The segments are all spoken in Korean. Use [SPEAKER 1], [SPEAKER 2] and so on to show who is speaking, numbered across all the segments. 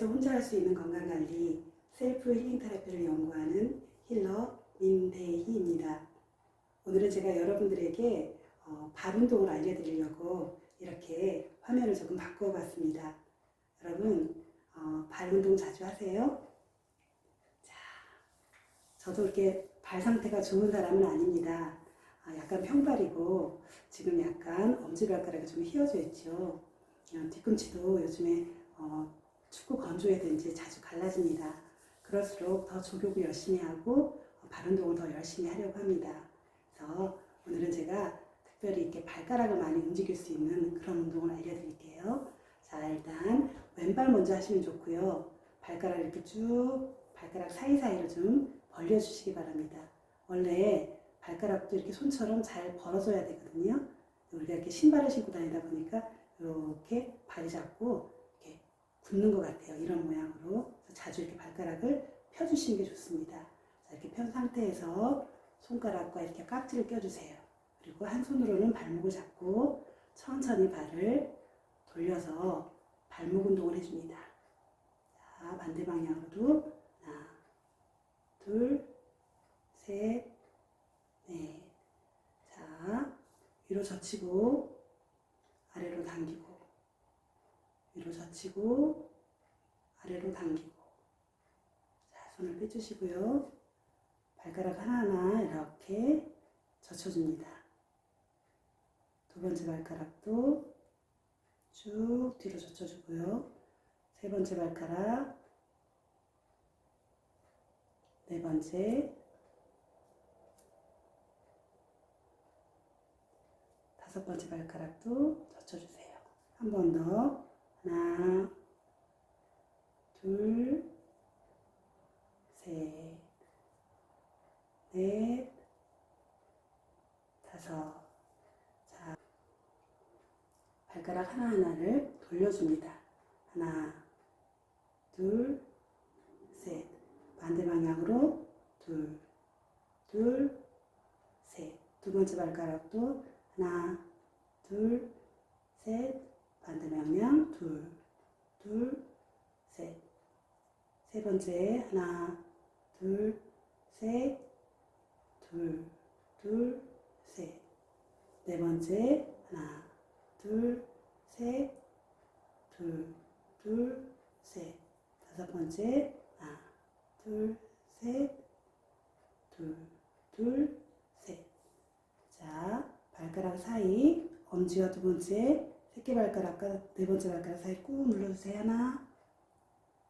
[SPEAKER 1] 집에서 혼자 할 수 있는 건강관리, 셀프 힐링 테라피를 연구하는 힐러 민대희입니다. 오늘은 제가 여러분들에게 어, 발 운동을 알려드리려고 이렇게 화면을 조금 바꾸어 봤습니다. 여러분, 어, 발 운동 자주 하세요? 자, 저도 이렇게 발 상태가 좋은 사람은 아닙니다. 아, 약간 평발이고, 지금 약간 엄지발가락이 좀 휘어져 있죠. 어, 뒤꿈치도 요즘에 어, 축구 건조해든지 자주 갈라집니다. 그럴수록 더 조교구 열심히 하고 어, 발 운동을 더 열심히 하려고 합니다. 그래서 오늘은 제가 특별히 이렇게 발가락을 많이 움직일 수 있는 그런 운동을 알려드릴게요. 자, 일단 왼발 먼저 하시면 좋고요. 발가락 이렇게 쭉 발가락 사이사이를 좀 벌려주시기 바랍니다. 원래 발가락도 이렇게 손처럼 잘 벌어져야 되거든요. 우리가 이렇게 신발을 신고 다니다 보니까 이렇게 발이 자꾸 굳는 것 같아요. 이런 모양으로. 자주 이렇게 발가락을 펴주시는 게 좋습니다. 자, 이렇게 편 상태에서 손가락과 이렇게 깍지를 껴주세요. 그리고 한 손으로는 발목을 잡고 천천히 발을 돌려서 발목 운동을 해줍니다. 자, 반대 방향으로도 하나, 둘, 셋, 넷. 자, 위로 젖히고 아래로 당기고 위로 젖히고 아래로 당기고 자, 손을 빼주시고요. 발가락 하나하나 이렇게 젖혀줍니다. 두 번째 발가락도 쭉 뒤로 젖혀주고요. 세 번째 발가락, 네 번째, 다섯 번째 발가락도 젖혀주세요. 한 번 더. 하나, 둘, 셋, 넷, 다섯. 자, 발가락 하나하나를 돌려줍니다. 하나, 둘, 셋. 반대 방향으로 둘, 둘, 셋. 두 번째 발가락도 하나, 둘, 셋. 반대 방향 둘, 둘, 셋. 세 번째 하나, 둘, 셋, 둘, 둘, 셋. 네 번째 하나, 둘, 셋, 둘, 둘, 셋. 다섯 번째 하나, 둘, 셋, 둘, 둘, 셋. 자, 발가락 사이 엄지와 두 번째 새끼 발가락과 네 번째 발가락 사이 꾹 눌러주세요. 하나,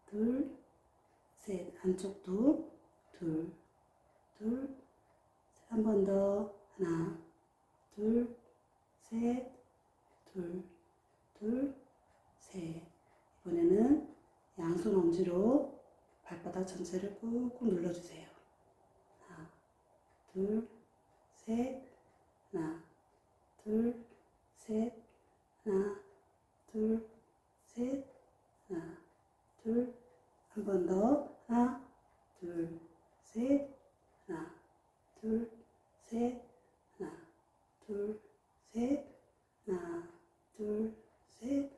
[SPEAKER 1] 둘, 셋. 안쪽도 둘, 둘, 한 번 더. 하나, 둘, 셋, 둘, 둘, 셋. 이번에는 양손 엄지로 발바닥 전체를 꾹꾹 눌러주세요. 하나, 둘, 셋, 하나, 둘, 셋, 하나, 둘, 셋, 하나, 둘, 한 번 더, 하나, 둘, 셋, 하나, 둘, 셋, 하나, 둘, 셋, 하나, 둘, 셋,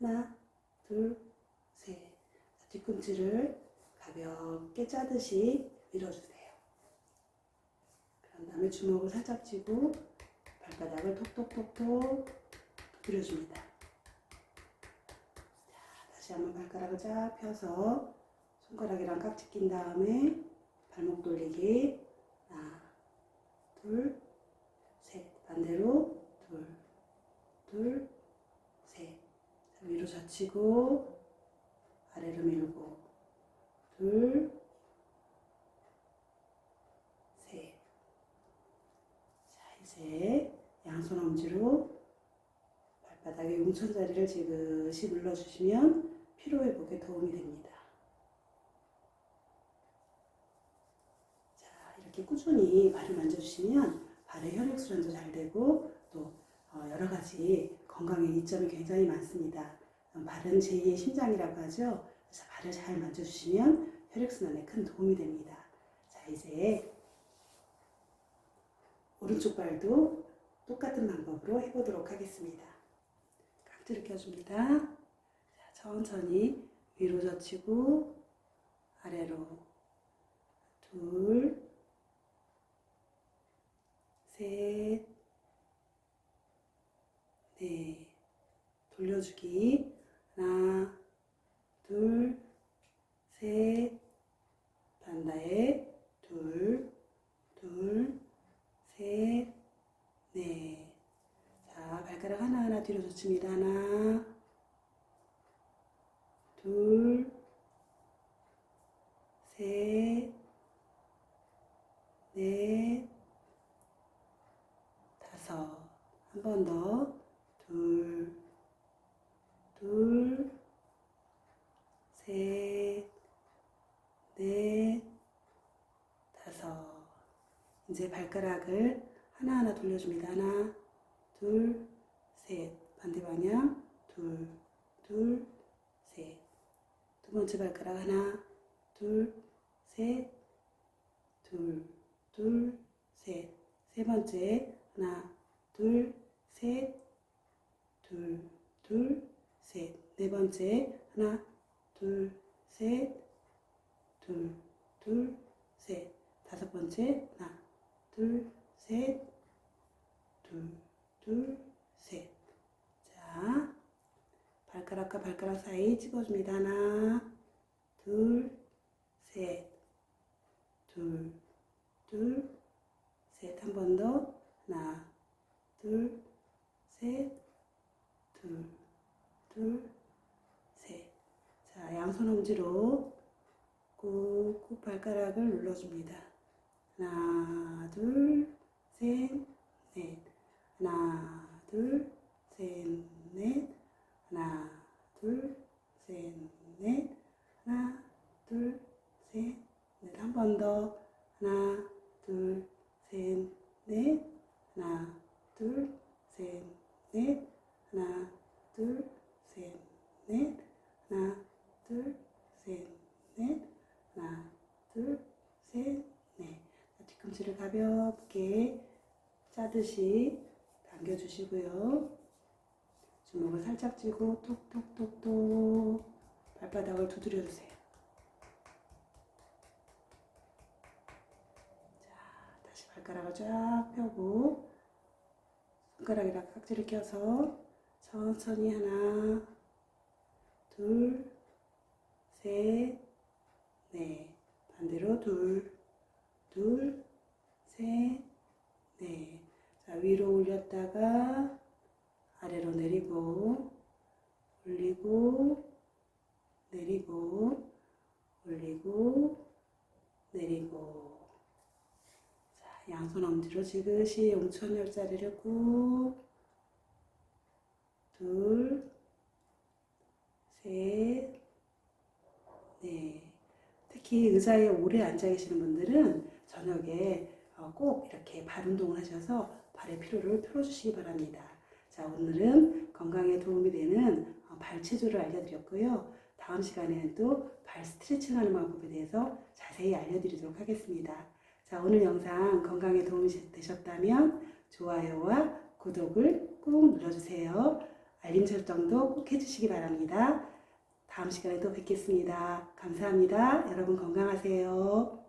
[SPEAKER 1] 하나, 둘, 셋. 자, 뒤꿈치를 가볍게 짜듯이 밀어주세요. 그런 다음에 주먹을 살짝 쥐고 발바닥을 톡톡톡톡 두드려줍니다. 자, 다시 한번 발가락을 쫙 펴서 손가락이랑 깍지 낀 다음에 발목 돌리기. 하나, 둘, 셋. 반대로 둘, 둘, 셋. 자, 위로 젖히고 아래로 밀고 둘, 셋. 자, 이제 양손 엄지로 발 바닥에 용천자리를 지그시 눌러주시면 피로 회복에 도움이 됩니다. 자, 이렇게 꾸준히 발을 만져주시면 발의 혈액순환도 잘 되고 또 어, 여러 가지 건강에 이점이 굉장히 많습니다. 어, 발은 제2의 심장이라고 하죠. 그래서 발을 잘 만져주시면 혈액순환에 큰 도움이 됩니다. 자, 이제 오른쪽 발도 똑같은 방법으로 해보도록 하겠습니다. 깍지를 껴줍니다. 자, 천천히 위로 젖히고 아래로 둘, 셋, 넷 돌려주기 하나, 둘, 셋 반다에 둘, 둘, 셋, 넷. 자, 발가락 하나하나 뒤로 젖힙니다. 하나, 둘, 셋, 넷, 다섯. 한 번 더. 둘, 둘, 셋, 넷, 다섯. 이제 발가락을 하나하나 돌려줍니다. 하나, 둘, 셋. 반대 방향. 둘, 둘, 셋. 두 번째 발가락 하나, 둘, 셋, 둘, 둘, 셋. 세 번째 하나, 둘, 셋, 둘, 둘, 셋. 네 번째 하나, 둘, 셋, 둘, 둘, 셋. 다섯 번째 하나, 둘, 셋, 둘, 둘, 셋. 자, 발가락과 발가락 사이 찍어줍니다. 하나, 둘, 셋, 둘, 둘, 셋. 한 번 더. 하나, 둘, 셋, 둘, 둘, 셋. 자, 양손 엄지로 꾹꾹 발가락을 눌러줍니다. 하나, 둘, 셋, 넷. 하나, 둘, 셋, 넷. 하나, 둘, 셋, 넷. 하나, 둘, 셋, 넷. 한 번 더. 하나, 둘, 셋, 넷. 하나, 둘, 셋, 넷. 하나, 둘, 셋, 넷. 하나, 둘, 셋, 넷. 하나, 둘, 셋, 넷. 자, 뒤꿈치를 가볍게 짜듯이 당겨주시고요. 주먹을 살짝 쥐고 톡톡톡톡 발바닥을 두드려 주세요. 자, 다시 발가락을 쫙 펴고 손가락에다 깍지를 껴서 천천히 하나, 둘, 셋, 넷. 반대로 둘, 둘, 셋, 넷. 자, 위로 올렸다가 아래로 내리고, 올리고, 내리고, 올리고, 내리고. 자, 양손 엄지로 지그시 용천 열자리를 꾹, 둘, 셋, 넷. 특히 의자에 오래 앉아 계시는 분들은 저녁에 어, 꼭 이렇게 발 운동을 하셔서 발의 피로를 풀어주시기 바랍니다. 자, 오늘은 건강에 도움이 되는 어, 발 체조를 알려드렸고요. 다음 시간에는 또 발 스트레칭 하는 방법에 대해서 자세히 알려드리도록 하겠습니다. 자, 오늘 영상 건강에 도움이 되셨다면 좋아요와 구독을 꾹 눌러주세요. 알림 설정도 꼭 해주시기 바랍니다. 다음 시간에 또 뵙겠습니다. 감사합니다. 여러분 건강하세요.